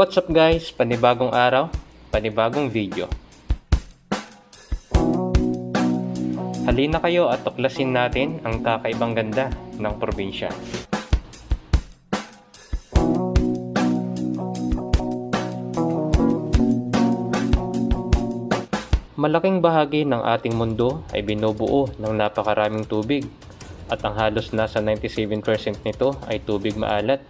What's up guys? Panibagong araw, panibagong video. Halina kayo at tuklasin natin ang kakaibang ganda ng probinsya. Malaking bahagi ng ating mundo ay binubuo ng napakaraming tubig at ang halos nasa 97% nito ay tubig maalat.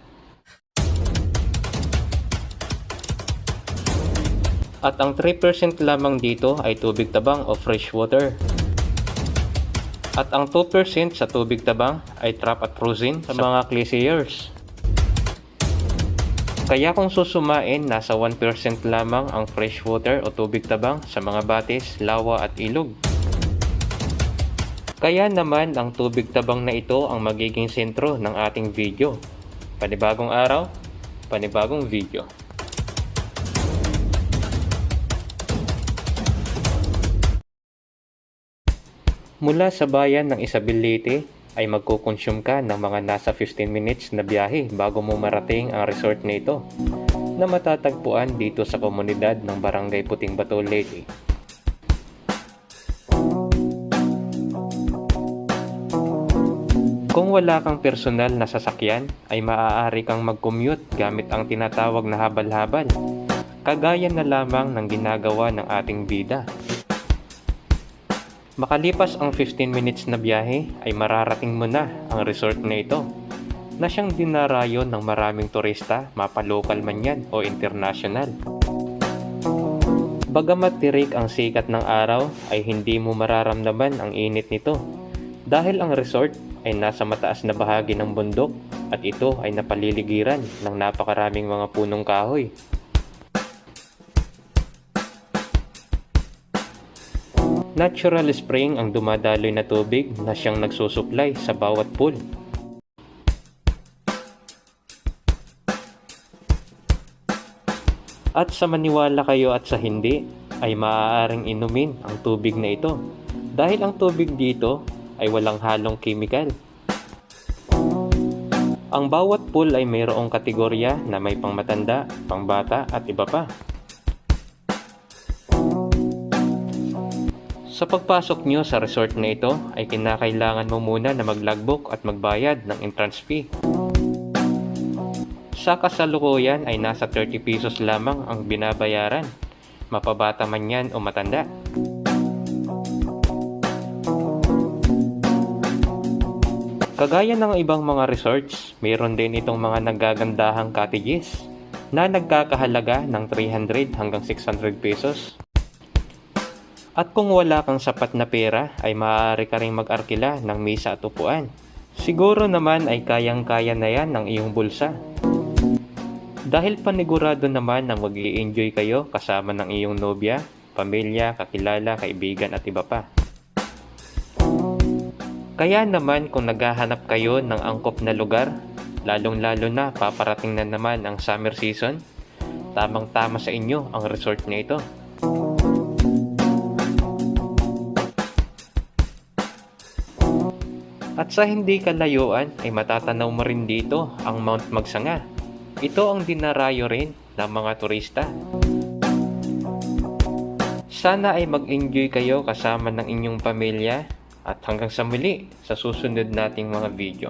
At ang 3% lamang dito ay tubig tabang o fresh water. At ang 2% sa tubig tabang ay trap at frozen sa mga glaciers. Kaya kung susumain, nasa 1% lamang ang fresh water o tubig tabang sa mga batis, lawa at ilog. Kaya naman ang tubig tabang na ito ang magiging sentro ng ating video. Panibagong araw, panibagong video. Mula sa bayan ng Isabelite ay magkukonsume ka ng mga nasa 15 minutes na biyahe bago mo marating ang resort na ito na matatagpuan dito sa komunidad ng Barangay Puting Bato, Leyte. Kung wala kang personal na sasakyan, ay maaari kang mag-commute gamit ang tinatawag na habal-habal. Kagaya na lamang ng ginagawa ng ating bida. Makalipas ang 15 minutes na biyahe ay mararating mo na ang resort na ito na siyang dinarayo ng maraming turista, mapalokal man yan o international. Bagamat tirik ang sikat ng araw ay hindi mo mararamdaman ang init nito dahil ang resort ay nasa mataas na bahagi ng bundok at ito ay napaliligiran ng napakaraming mga punong kahoy. Natural spring ang dumadaloy na tubig na siyang nagsusuplay sa bawat pool. At sa maniwala kayo at sa hindi, ay maaaring inumin ang tubig na ito dahil ang tubig dito ay walang halong kimikal. Ang bawat pool ay mayroong kategorya na may pangmatanda, pangbata at iba pa. Sa pagpasok nyo sa resort na ito ay kinakailangan mo muna na mag-logbook at magbayad ng entrance fee. Sa kasalukuyan ay nasa 30 pesos lamang ang binabayaran, mapabata man yan o matanda. Kagaya ng ibang mga resorts, mayroon din itong mga nagagandahang cottages na nagkakahalaga ng 300 hanggang 600 pesos. At kung wala kang sapat na pera ay maaari ka ring mag-arkila ng misa at upuan. Siguro naman ay kayang-kaya na yan ng iyong bulsa. Dahil panigurado naman na mag enjoy kayo kasama ng iyong nobya, pamilya, kakilala, kaibigan at iba pa. Kaya naman kung naghahanap kayo ng angkop na lugar, lalong-lalo na paparating na naman ang summer season, tamang-tama sa inyo ang resort na ito. At sa hindi kalayuan ay matatanaw mo rin dito ang Mount Magsanga. Ito ang dinarayo rin ng mga turista. Sana ay mag-enjoy kayo kasama ng inyong pamilya at hanggang sa muli sa susunod nating mga video.